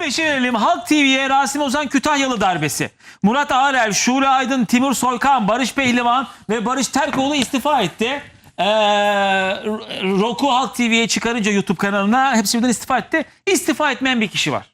15'i verelim. Halk TV'ye Rasim Ozan Kütahyalı darbesi. Murat Ağrel, Şule Aydın, Timur Soykan, Barış Pehlivan ve Barış Terkoğlu istifa etti. Ee, Roku Halk TV'ye çıkarınca YouTube kanalına hepsi birden istifa etti. İstifa etmeyen bir kişi var.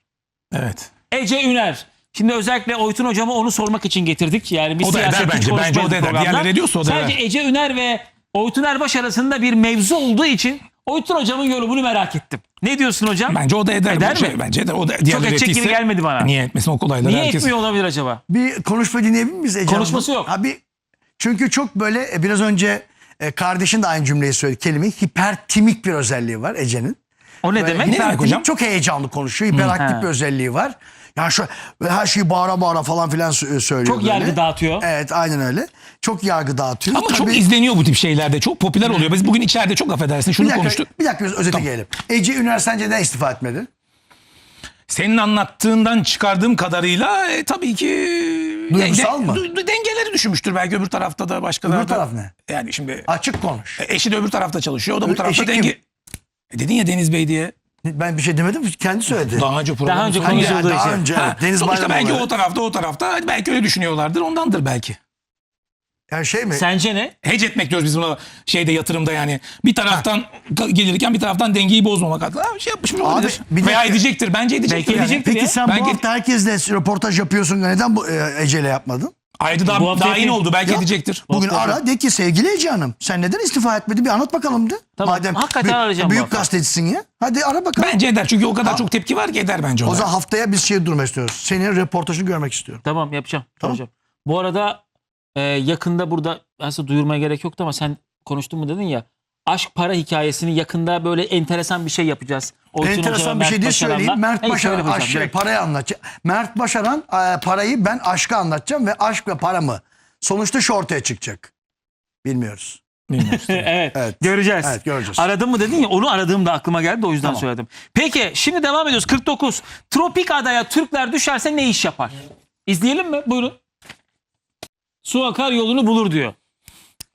Evet. Ece Üner. Şimdi özellikle Oytun hocama onu sormak için getirdik. Yani bir O da eder bence. Bence o da eder. Diğerleri ediyorsa o da Sadece eder. Ece Üner ve Oytun Erbaş arasında bir mevzu olduğu için Oytun hocamın yorumunu merak ettim. Ne diyorsun hocam? Bence o da eder. Eder bu şey. mi? Bence de o da Çok edecek gibi gelmedi bana. Niye etmesin o kolayları Niye herkes. etmiyor olabilir acaba? Bir konuşma dinleyebilir miyiz Ece Konuşması Hanım'ın? yok. Abi, çünkü çok böyle e, biraz önce e, kardeşin de aynı cümleyi söyledi. Kelime hipertimik bir özelliği var Ece'nin. O ne Böyle demek? Ne demek hocam? Çok heyecanlı konuşuyor. Hiperaktif bir özelliği var. Yani şu her şeyi bağıra bağıra falan filan sö- söylüyor. Çok böyle. yargı dağıtıyor. Evet aynen öyle. Çok yargı dağıtıyor. Ama çok Tabii- izleniyor bu tip şeylerde. Çok popüler oluyor. Biz bugün içeride çok affedersin şunu bir dakika, konuştuk. bir dakika biz özete gelelim. Ece Üner sence neden istifa etmedi? Senin anlattığından çıkardığım kadarıyla e, tabii ki Duygusal mı? du- du- dengeleri düşmüştür belki öbür tarafta da başka da. Öbür taraf ne? Yani şimdi Açık konuş. e, eşi de öbür tarafta çalışıyor. O da bu tarafta eşi denge. kim? E, dedin ya Deniz Bey diye. Ben bir şey demedim. Kendi söyledi. Daha önce program Daha önce sonunda- konuşuldu. Yani daha için. önce Ha, evet, Deniz sonuçta belki Bayramoğlu. o tarafta o tarafta belki öyle düşünüyorlardır ondandır belki. Yani şey mi? Sence ne? Hedge etmek diyoruz biz buna şeyde yatırımda yani. Bir taraftan gelirken bir taraftan dengeyi bozmamak adına bir şey yapmış olabilir. bir Veya dakika. edecektir. Bence edecektir. Belki yani. edecektir. Peki ya. sen Ben bu git- hafta herkesle röportaj yapıyorsun. Neden bu e, Ece'yle yapmadın? Ayrıca daha, daha yeni oldu. Belki edecektir. Bugün ara de ki sevgili Ece Hanım sen neden istifa etmedi bir anlat bakalım de. Tamam, Madem hakikaten büyük- arayacağım bu Büyük hafta. gazetecisin ya. Hadi ara bakalım. Bence eder. Çünkü o kadar çok tepki var ki eder bence o, o da. zaman haftaya biz şey durmak istiyoruz. Senin röportajını görmek istiyorum. Tamam yapacağım. Tamam. Soracağım. Bu arada e, yakında burada aslında duyurmaya gerek yoktu ama sen konuştun mu dedin ya. Aşk para hikayesini yakında böyle enteresan bir şey yapacağız. Ve Enteresan bir şey Başaran'la. söyleyeyim. Mert Başaran aşk, direkt. parayı anlatacak. Mert Başaran e, parayı ben aşka anlatacağım ve aşk ve para mı? Sonuçta şu ortaya çıkacak. Bilmiyoruz. Bilmiyoruz. evet, Evet. göreceğiz. Evet, göreceğiz. Aradın mı dedin ya onu aradığımda aklıma geldi de o yüzden Tamam. söyledim. Peki şimdi devam ediyoruz 49. Tropik adaya Türkler düşerse ne iş yapar? İzleyelim mi? Buyurun. Su akar yolunu bulur diyor.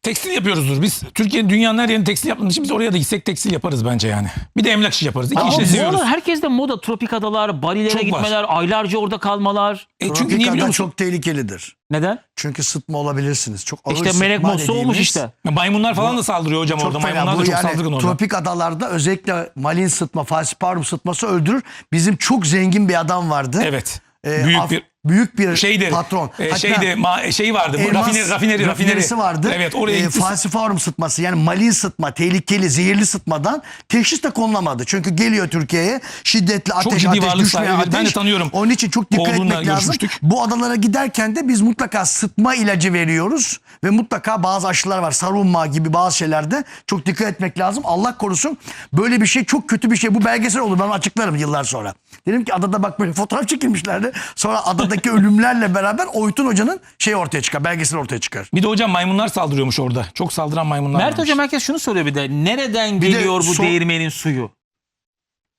Tekstil yapıyoruzdur. Biz Türkiye'nin dünyanın her yerinde tekstil yaptığımız için biz oraya da gitsek tekstil yaparız bence yani. Bir de emlak işi yaparız. İki Ama işle bu seviyoruz. aralar herkes de moda tropik adalar, Bali'lere Çok var. gitmeler, aylarca orada kalmalar. E, çünkü niye biliyor musun? çok tehlikelidir. Neden? Çünkü sıtma olabilirsiniz. Çok ağır İşte Melek sıtma Mosso olmuş dediğimiz- işte. Maymunlar falan da saldırıyor hocam Çok orada. fena. Maymunlar Bu da çok yani saldırgan orada. tropik adalarda özellikle malin sıtma, falciparum sıtması öldürür. Bizim çok zengin bir adam vardı. Evet. Ee, Büyük af- bir büyük bir şeydir. patron. E, Hatta şeydi, ma- şey vardı. Elmas rafineri, rafineri, rafineri. rafinerisi vardı. Evet oraya gitti. falciparum sıtması yani malin sıtma, tehlikeli, zehirli sıtmadan teşhis de konulamadı. Çünkü geliyor Türkiye'ye şiddetli ateş, ciddi ateş, düşmeyen sahibi. Ben ateş. de tanıyorum. Onun için çok dikkat Oğlunla etmek lazım. Bu adalara giderken de biz mutlaka sıtma ilacı veriyoruz ve mutlaka bazı aşılar var. Sarunma gibi bazı şeylerde çok dikkat etmek lazım. Allah korusun böyle bir şey çok kötü bir şey. Bu belgesel olur ben açıklarım yıllar sonra. Dedim ki adada bak böyle fotoğraf çekilmişlerdi. Sonra adadaki ölümlerle beraber Oytun Hoca'nın şey ortaya çıkar. Belgesel ortaya çıkar. Bir de hocam maymunlar saldırıyormuş orada. Çok saldıran maymunlar Mert varmış. Hocam herkes şunu soruyor bir de. Nereden de geliyor bu son- değirmenin suyu?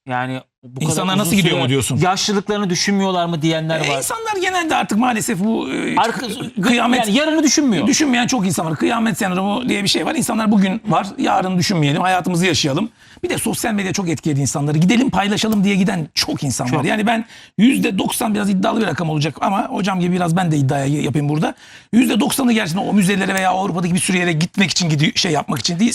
Yani bu İnsanlar nasıl gidiyor mu diyorsun? Yaşlılıklarını düşünmüyorlar mı diyenler E, var. insanlar genelde artık maalesef bu e, Arka, kıyamet yani yarını düşünmüyor. Düşünmeyen çok insan var. Kıyamet sendromu diye bir şey var. İnsanlar bugün var, yarın düşünmeyelim, hayatımızı yaşayalım. Bir de sosyal medya çok etkiledi insanları. Gidelim paylaşalım diye giden çok insan Çok. var. Yani ben %90 biraz iddialı bir rakam olacak ama hocam gibi biraz ben de iddiaya yapayım burada. %90'ı gerçekten o müzelere veya Avrupa'daki bir sürü yere gitmek için gidiyor, şey yapmak için değil,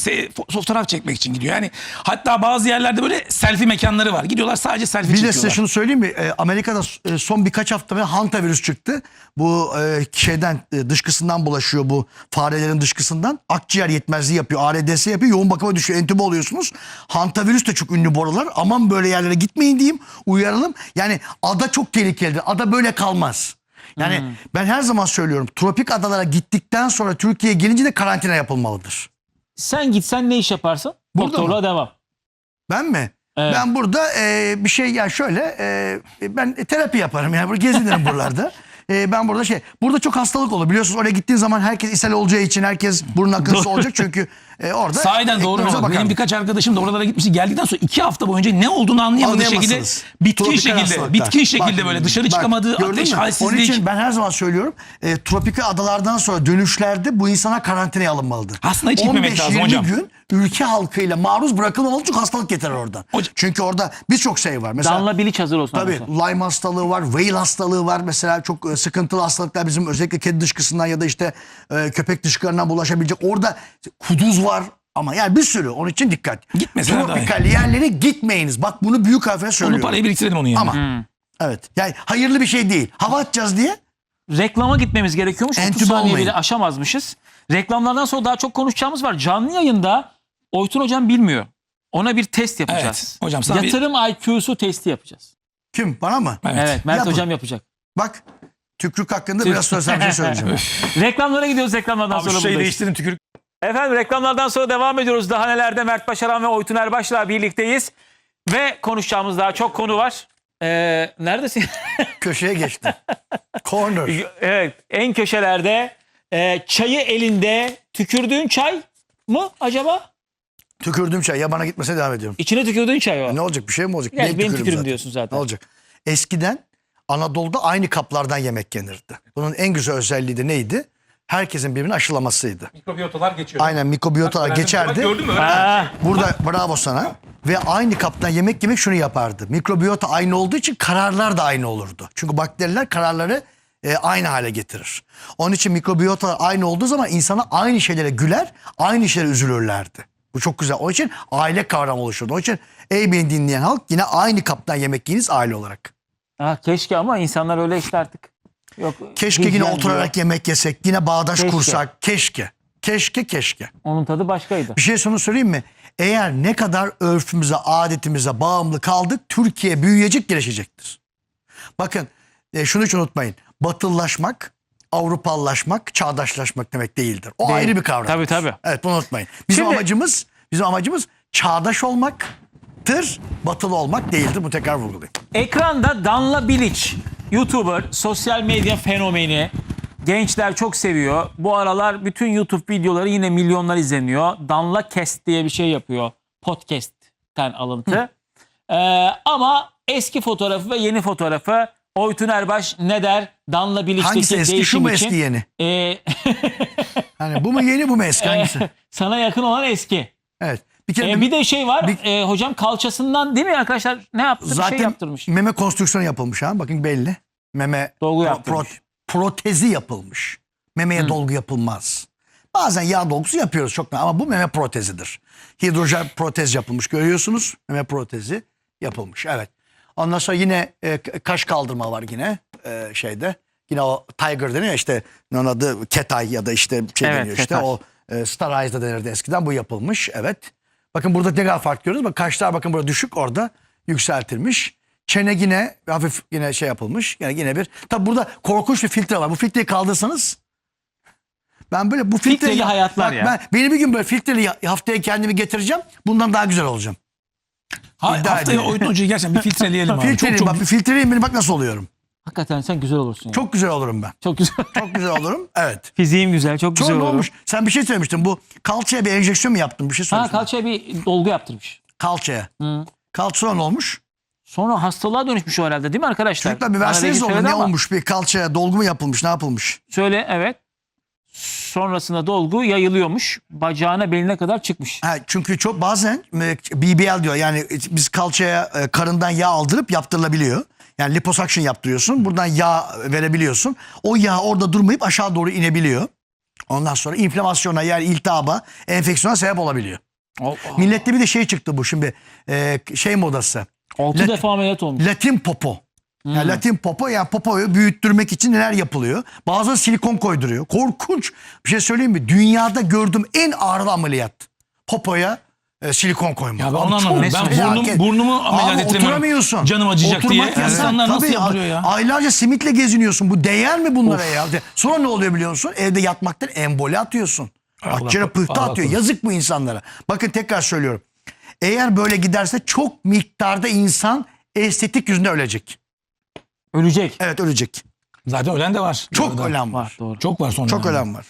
fotoğraf çekmek için gidiyor. Yani hatta bazı yerlerde böyle selfie mekanları var. Gidiyorlar sadece selfie Bir de çekiyorlar. size şunu söyleyeyim mi? Ee, Amerika'da e, son birkaç hafta böyle hantavirüs çıktı. Bu e, şeyden e, dışkısından bulaşıyor bu farelerin dışkısından. Akciğer yetmezliği yapıyor. ARDS yapıyor. Yoğun bakıma düşüyor. Entübe oluyorsunuz. Hantavirüs de çok ünlü bu aralar. Aman böyle yerlere gitmeyin diyeyim. Uyaralım. Yani ada çok tehlikelidir. Ada böyle kalmaz. Yani Hmm. ben her zaman söylüyorum. Tropik adalara gittikten sonra Türkiye'ye gelince de karantina yapılmalıdır. Sen gitsen ne iş yaparsın? Burada Doktorluğa mı? devam. Ben mi? Evet. Ben burada e, bir şey ya şöyle e, ben terapi yaparım yani gezinirim buralarda. E, ben burada şey burada çok hastalık olur biliyorsunuz oraya gittiğin zaman herkes ishal olacağı için herkes burun akıntısı olacak çünkü E, orada Sahiden doğru ekmeğimize mu? Benim birkaç arkadaşım da oralara gitmişti. Geldikten sonra iki hafta boyunca ne olduğunu anlayamadığı şekilde Anlayamazsınız. bitkin Tropikal şekilde, hastalıklar. bitkin şekilde Bak, böyle dışarı bak, çıkamadığı gördün ateş, mü? Onun halsizlik. için ben her zaman söylüyorum e, tropikal adalardan sonra dönüşlerde bu insana karantinaya alınmalıdır. Aslında hiç gitmemek lazım 15-20 hocam. gün ülke halkıyla maruz bırakılmamalı çünkü hastalık getirir oradan. Hocam- Çünkü orada birçok şey var. Mesela Danla Bilic hazır olsun. Tabii arkadaşlar. Lyme hastalığı var, Whale hastalığı var. Mesela çok e, sıkıntılı hastalıklar bizim özellikle kedi dışkısından ya da işte e, köpek dışkılarından bulaşabilecek. Orada kuduz var ama yani bir sürü. Onun için dikkat. İyi. Tropikal yerlere gitmeyiniz. Bak bunu büyük harfle Onu söylüyorum. parayı biriktirelim onun yerine. Ama evet. Yani hayırlı bir şey değil. Hava atacağız diye Reklama gitmemiz gerekiyormuş. 30 Entübe saniye olmayın. bile aşamazmışız. Reklamlardan sonra daha çok konuşacağımız var. Canlı yayında Oytun hocam bilmiyor. Ona bir test yapacağız. Evet, hocam sana bir- Yatırım IQ'su testi yapacağız. kim? Bana mı? Evet. Evet, Mert Yapın. hocam yapacak. Bak tükrük hakkında biraz sonra sana bir şey söyleyeceğim. Reklamlara gidiyoruz reklamlardan Abi sonra şeyi buradayız. değiştirin tükürük. Efendim reklamlardan sonra devam ediyoruz. Daha nelerde Mert Başaran ve Oytun Erbaş'la birlikteyiz. Ve konuşacağımız daha çok konu var. Ee, neredesin? Köşeye geçti. Corner. evet en köşelerde e, çayı elinde tükürdüğün çay mı acaba? Tükürdüğüm çay. Yabana gitmese devam ediyorum. İçine tükürdüğün çay o. Ne olacak? Bir şey mi olacak? Yani Niye benim tükürüğüm tükürüm zaten? diyorsun zaten. Ne olacak? Eskiden Anadolu'da aynı kaplardan yemek yenirdi. Bunun en güzel özelliği de neydi? Herkesin birbirini aşılamasıydı. Mikrobiyotalar geçiyor. Aynen mikrobiyotalar geçerdi. gördün mü? Ha, Burada bravo sana. Ve aynı kaptan yemek yemek şunu yapardı. Mikrobiyota aynı olduğu için kararlar da aynı olurdu. Çünkü bakteriler kararları e, aynı hale getirir. Onun için mikrobiyota aynı olduğu zaman insana aynı şeylere güler, aynı şeylere üzülürlerdi. Bu çok güzel. Onun için aile kavramı oluşurdu. Onun için ey beni dinleyen halk yine aynı kaptan yemek yiyiniz aile olarak. ha, keşke ama insanlar öyle işte artık. Yok. Keşke yine hijyen oturarak diyor. yemek yesek, yine bağdaş Keşke. kursak. Keşke. Keşke keşke. Onun tadı başkaydı. Bir şey sana söyleyeyim mi? Eğer ne kadar örfümüze, adetimize bağımlı kaldık, Türkiye büyüyecek, gelişecektir. Bakın e, şunu hiç unutmayın. Batılılaşmak, Avrupalılaşmak, çağdaşlaşmak demek değildir. O Değil. ayrı bir kavram. Tabii, tabii. Evet bunu unutmayın. Bizim Şimdi- amacımız, bizim amacımız çağdaş olmaktır, batılı olmak değildir. Bu tekrar vurgulayayım. Ekranda Danla Bilic, YouTuber, sosyal medya fenomeni. Gençler çok seviyor. Bu aralar bütün YouTube videoları yine milyonlar izleniyor. Danla Cast diye bir şey yapıyor. Podcast'ten alıntı. Ee, ama eski fotoğrafı ve yeni fotoğrafı Oytun Erbaş ne der? Danla Hangisi Bilic'teki eski, şu mu için. eski yeni? Ee, Hani bu mu yeni, bu mu eski? Hangisi? sana yakın olan eski. Evet. Bir kere Ee, bir de şey var. Bir- e, hocam kalçasından değil mi arkadaşlar? Ne yaptı? bir zaten şey yaptırmış. meme konstrüksiyonu yapılmış ha. Bakın belli. Meme Dolgu pro- pro- protezi yapılmış. Memeye dolgu yapılmaz. Bazen yağ dolgusu yapıyoruz çok ama bu meme protezidir. Hidrojen protez yapılmış görüyorsunuz. Meme protezi yapılmış. Evet. Ondan sonra yine e, kaş kaldırma var yine e, şeyde. Yine o tiger deniyor işte onun adı ketay ya da işte şey Evet, deniyor işte ketay. o e, Starize'da denirdi eskiden bu yapılmış. Evet. Bakın burada ne kadar fark görüyoruz. Bak kaşlar bakın burada düşük orada yükseltilmiş. Çene yine hafif yine şey yapılmış. Yani yine bir. Tabi burada korkunç bir filtre var. Bu filtreyi kaldırsanız ben böyle bu filtreyi Filtreli hayatlar Bak ya. Ben, beni bir gün böyle filtreli ya- haftaya kendimi getireceğim. Bundan daha güzel olacağım. Ha, İddia haftaya ediyorum. Oytun Hoca'yı gerçekten bir filtreleyelim abi. Filtreli Çok çok bak bir filtreleyim beni bak nasıl oluyorum. Hakikaten sen güzel olursun. ya. Çok güzel olurum ben. çok güzel. Çok güzel olurum. Evet. Fiziğim güzel, çok Sonra güzel olmuş? Sen bir şey söylemiştin. Bu kalçaya bir enjeksiyon mu yaptın? Bir şey Ha söylemiştin. kalçaya bir dolgu yaptırmış. Kalçaya. Hı. Kalça ne olmuş? Sonra hastalığa dönüşmüş o herhalde değil mi arkadaşlar? Çocuklar bir verseniz onu ne ama olmuş? Bir kalçaya dolgu mu yapılmış? Ne yapılmış? Söyle evet. Sonrasında dolgu yayılıyormuş. Bacağına beline kadar çıkmış. Ha, çünkü çok bazen e, BBL diyor yani biz kalçaya e, karından yağ aldırıp yaptırılabiliyor. Yani liposuction yaptırıyorsun. Buradan yağ verebiliyorsun. O yağ orada durmayıp aşağı doğru inebiliyor. Ondan sonra inflamasyona yani iltihaba, enfeksiyona sebep olabiliyor. Millette bir de şey çıktı bu şimdi e, şey modası. 6 Lat- defa ameliyat olmuş. Latin popo. Yani Latin popo yani popoyu büyüttürmek için neler yapılıyor? Bazıları silikon koyduruyor. Korkunç. Bir şey söyleyeyim mi? Dünyada gördüğüm en ağır ameliyat. Popoya e, silikon koymak. Ya ben onu. Ben burnum- burnumu ameliyat ettiremiyorum. oturamıyorsun. Canım acıyacak Oturmak diye. yasak. İnsanlar nasıl Tabii, yaptırıyor ya? Aylarca simitle geziniyorsun. Bu değer mi bunlara ya? De- Sonra ne oluyor biliyor musun? Evde yatmaktan emboli atıyorsun. Allah Akciğere pıhtı Allah atıyor. korusun. Yazık bu insanlara. Bakın tekrar söylüyorum. Eğer böyle giderse çok miktarda insan estetik yüzünden ölecek. Ölecek. Evet ölecek. Zaten ölen de var. Çok ölen var. Doğru. Çok var sonra. Çok ölen var.